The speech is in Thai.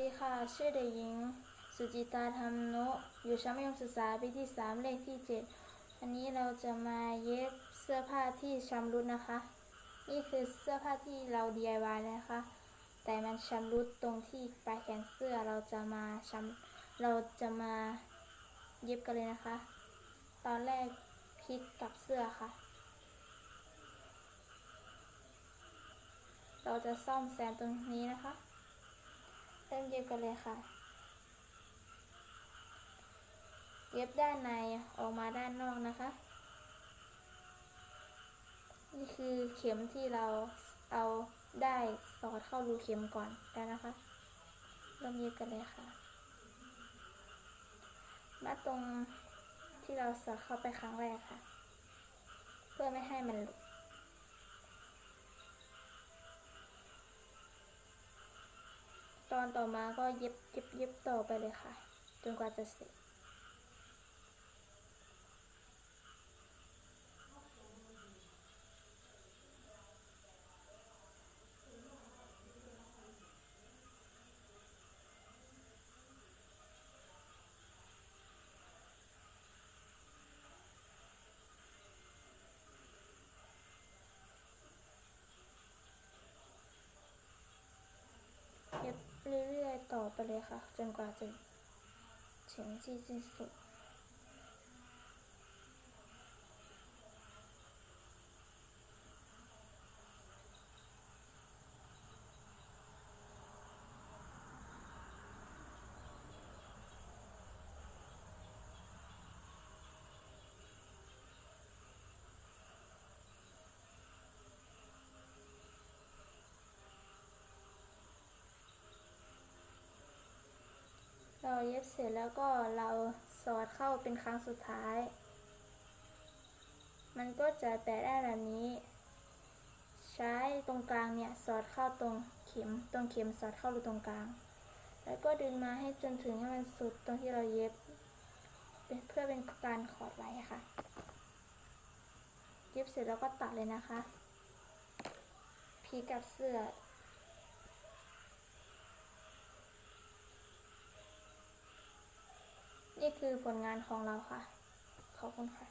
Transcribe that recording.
ดีค่ะ ชื่อเด็กหญิง สุจิตาธรรมโนอยู่ชั้นมัธยมศึกษาปีที่สามเลขที่เจ็ดวันนี้เราจะมาเย็บเสื้อผ้าที่ชำรุดนะคะ นี่คือเสื้อผ้าที่เรา DIY นะคะ แต่มันชำรุดตรงที่ปลายแขนเสื้อเราจะมาชำเราจะมาเย็บกันเลยนะคะ ตอนแรกพลิกกับเสื้อค่ะ เราจะซ่อมแซมตรงนี้นะคะ ย็บกันเลยค่ะ เย็บด้านในออกมาด้านนอกนะคะ นี่คือเข็มที่เราเอาได้สอดเข้ารูเข็มก่อนแล้วนะคะเริ่มเย็บกันเลยค่ะมาตรงที่เราสอดเข้าไปครั้งแรกค่ะ เพื่อไม่ให้มันหลุด ตอนต่อมาก็เย็บเย็บเย็บต่อไปเลยค่ะ จนกว่าจะเสร็จ ต่อไปเลยค่ะ จนกว่าจะถึงที่สิ้นสุด เราเย็บเสร็จแล้วก็เราสอดเข้าเป็นครั้งสุดท้าย มันก็จะแตะได้แบบนี้ ใช้ตรงกลางเนี่ยสอดเข้าตรงเข็ม ตรงเข็มสอดเข้ารูตรงกลาง แล้วก็ดึงมาให้จนถึงให้มันสุดตรงที่เราเย็บเป็นเพื่อเป็นการขอดไว้ค่ะ เย็บเสร็จแล้วก็ตัดเลยนะคะ พีกับเสื้อ นี่คือผลงานของเราค่ะ ขอบคุณค่ะ